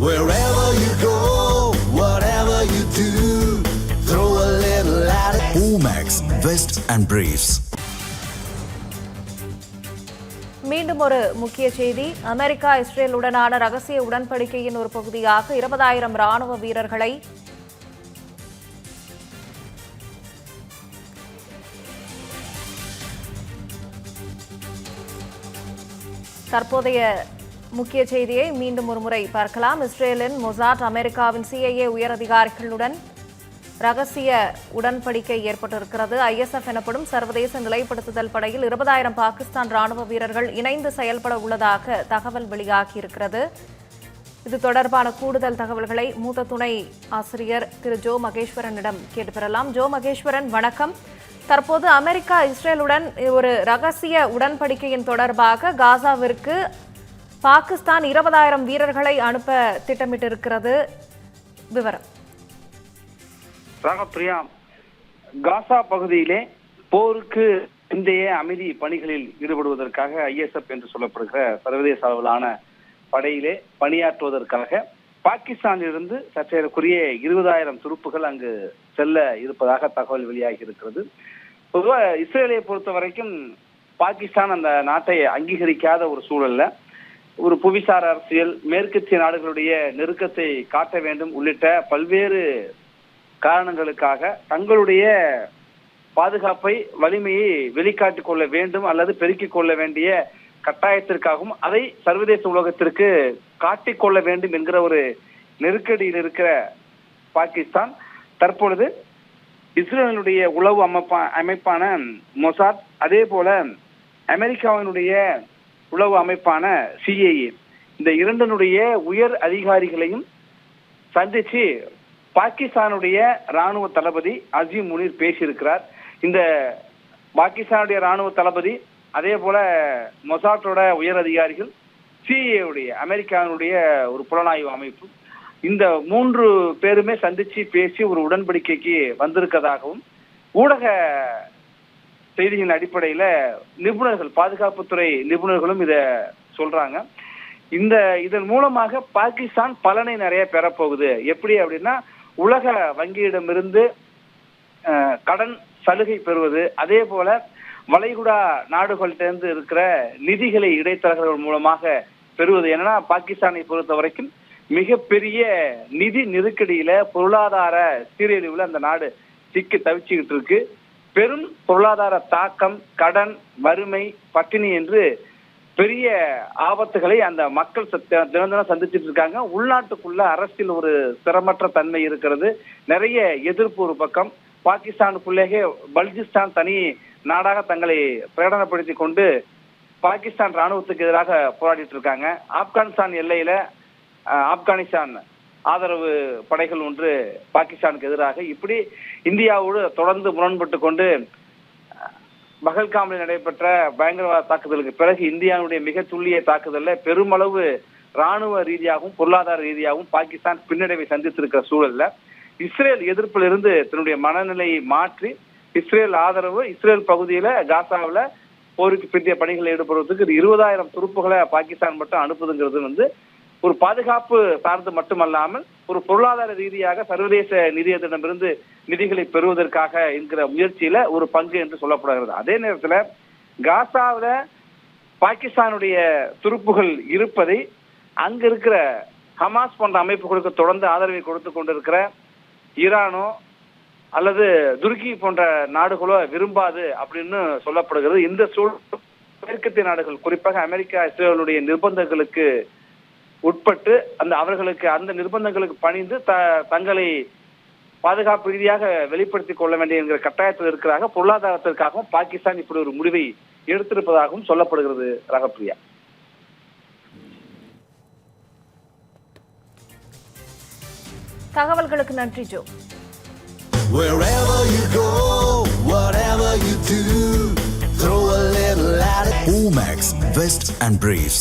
Wherever you go, whatever you do, throw a little at it. Omax, Vest and Briefs. மீண்டும் ஒரு முக்கிய செய்தி America இஸ்ரேலுடனான ரகசிய உடன்படிக்கையின் ஒரு பகுதியாக இருபதாயிரம் ராணுவ வீரர்களை தற்போதைய முக்கிய செய்தியை மீண்டும் ஒருமுறை பார்க்கலாம். இஸ்ரேலின் மொசாட் அமெரிக்காவின் சிஐஏ உயரதிகாரிகளுடன் ரகசிய உடன்படிக்கை ஏற்பட்டிருக்கிறது. ஐஎஸ்எஃப் எனப்படும் சர்வதேச நிலைப்படுத்துதல் படையில் இருபதாயிரம் பாகிஸ்தான் ராணுவ வீரர்கள் இணைந்து செயல்பட உள்ளதாக தகவல் வெளியாகியிருக்கிறது. இது தொடர்பான கூடுதல் தகவல்களை மூத்த துணை ஆசிரியர் திரு ஜோ மகேஸ்வரனிடம் கேட்டு பெறலாம் ஜோ மகேஸ்வரன் வணக்கம். தற்போது அமெரிக்கா இஸ்ரேலுடன் ஒரு ரகசிய உடன்படிக்கையின் தொடர்பாக காசாவிற்கு பாகிஸ்தான் இருபதாயிரம் வீரர்களை அனுப்ப திட்டமிட்டிருக்கிறது. விவரம். ராகப்பிரியா காசா பகுதியிலே போருக்கு இந்திய அமைதி பணிகளில் ஈடுபடுவதற்காக ஐஎஸ்எஃப் என்று சொல்லப்படுகிற சர்வதேச அளவிலான படையிலே பணியாற்றுவதற்காக பாகிஸ்தானிலிருந்து சற்றேறக்குரிய இருபதாயிரம் துருப்புகள் அங்கு செல்ல இருப்பதாக தகவல் வெளியாகி இருக்கிறது பொதுவாக இஸ்ரேலை பொறுத்த வரைக்கும் பாகிஸ்தான் அந்த நாட்டை அங்கீகரிக்காத ஒரு சூழல்ல. ஒரு புவிசார் அரசியல் மேற்கத்திய நாடுகளுடைய நெருக்கத்தை காட்ட வேண்டும் உள்ளிட்ட பல்வேறு காரணங்களுக்காக தங்களுடைய பாதுகாப்பை வலிமையை வெளிக்காட்டிக் கொள்ள வேண்டும் அல்லது பெருக்கிக் கொள்ள வேண்டிய கட்டாயத்திற்காகவும் அதை சர்வதேச உலகத்திற்கு காட்டிக்கொள்ள வேண்டும் என்கிற ஒரு நெருக்கடியில் இருக்கிற பாகிஸ்தான். தற்பொழுது இஸ்ரேலினுடைய உளவு அமைப்பா அமைப்பான மொசாத் அதே போல அமெரிக்காவினுடைய உளவு அமைப்பான சிஏஏ இந்த இரண்டனுடைய உயர் அதிகாரிகளையும் சந்திச்சு பாகிஸ்தானுடைய ராணுவ தளபதி அஜீம் முனீர் பேசியிருக்கிறார். இந்த பாகிஸ்தானுடைய ராணுவ தளபதி அதே போல மொசாட்டோட உயர் அதிகாரிகள் சிஏவுடைய அமெரிக்காவினுடைய ஒரு புலனாய்வு அமைப்பு இந்த மூன்று பேருமே சந்திச்சு பேசி ஒரு உடன்படிக்கைக்கு வந்திருக்கதாகவும் ஊடக செய்திகளின் அடிப்படையில நிபுணர்கள் பாதுகாப்புத்துறை நிபுணர்களும் இத சொல்றாங்க. இந்த இதன் மூலமாக பாகிஸ்தான் பலனை நிறைய பெறப்போகுது. எப்படி அப்படின்னா உலக வங்கியிடமிருந்து கடன் சலுகை பெறுவது அதே போல வளைகுடா நாடுகள்கிட்ட இருக்கிற நிதிகளை இடைத்தரகர்கள் மூலமாக பெறுவது. என்னன்னா பாகிஸ்தானை பொறுத்த வரைக்கும் மிகப்பெரிய நிதி நெருக்கடியில பொருளாதார சீரழிவுல அந்த நாடு சிக்கி தவிச்சுக்கிட்டு இருக்கு. பெரும் பொருளாதார தாக்கம் கடன் வறுமை பட்டினி என்று பெரிய ஆபத்துகளை அந்த மக்கள் தினம் தினம் சந்திச்சிட்டு இருக்காங்க. உள்நாட்டுக்குள்ள அரசியல் ஒரு சிரமற்ற தன்மை இருக்கிறது. நிறைய எதிர்ப்பு ஒரு பக்கம். பாகிஸ்தானுக்குள்ளேயே பல்ஜிஸ்தான் தனி நாடாக தங்களை பிரகடனப்படுத்தி கொண்டு பாகிஸ்தான் ராணுவத்துக்கு எதிராக போராடிட்டு இருக்காங்க. ஆப்கானிஸ்தான் எல்லையில ஆப்கானிஸ்தான் ஆதரவு படைகள் ஒன்று பாகிஸ்தானுக்கு எதிராக இப்படி இந்தியாவோடு தொடர்ந்து முரண்பட்டு கொண்டு பகல்காமில் நடைபெற்ற பயங்கரவாத தாக்குதலுக்கு பிறகு இந்தியாவுடைய மிக துல்லிய தாக்குதல்ல பெருமளவு ராணுவ ரீதியாகவும் பொருளாதார ரீதியாகவும் பாகிஸ்தான் பின்னடைவை சந்தித்திருக்கிற சூழல்ல இஸ்ரேல் எதிர்ப்பிலிருந்து தன்னுடைய மனநிலையை மாற்றி இஸ்ரேல் ஆதரவு இஸ்ரேல் பகுதியில காசாவில் போருக்கு பிந்தைய பணிகளை ஈடுபடுவதற்கு இருபதாயிரம் துருப்புகளை பாகிஸ்தான் மட்டும் அனுப்புதுங்கிறது வந்து ஒரு பாதுகாப்பு சார்ந்து மட்டுமல்லாமல் ஒரு பொருளாதார ரீதியாக சர்வதேச நிதியத்திடமிருந்து நிதிகளை பெறுவதற்காக என்கிற முயற்சியில ஒரு பங்கு என்று சொல்லப்படுகிறது. அதே நேரத்துல காசாவில் பாகிஸ்தானுடைய துருப்புகள் இருப்பதை அங்க இருக்கிற ஹமாஸ் போன்ற அமைப்புகளுக்கு தொடர்ந்து ஆதரவை கொடுத்து கொண்டிருக்கிற ஈரானோ அல்லது துருக்கி போன்ற நாடுகளோ விரும்பாது அப்படின்னு சொல்லப்படுகிறது. இந்த சூழ் மேற்கத்திய நாடுகள் குறிப்பாக அமெரிக்கா இஸ்ரேலுடைய நிர்பந்தங்களுக்கு உட்பட்டு அந்த அவர்களுக்கு அந்த நிர்பந்தங்களுக்கு பணிந்து த தங்களை பாதுகாப்பு ரீதியாக வெளிப்படுத்திக் கொள்ள வேண்டிய என்கிற கட்டாயத்தில் இருக்கிறாங்க பொருளாதாரத்திற்காகவும் பாகிஸ்தான் இப்படி ஒரு முடிவை எடுத்திருப்பதாகவும் சொல்லப்படுகிறது ரகப்பிரியா தகவல்களுக்கு நன்றி ஜோ Wherever you go, whatever you do, throw a little at it. Omax, Vest and Briefs.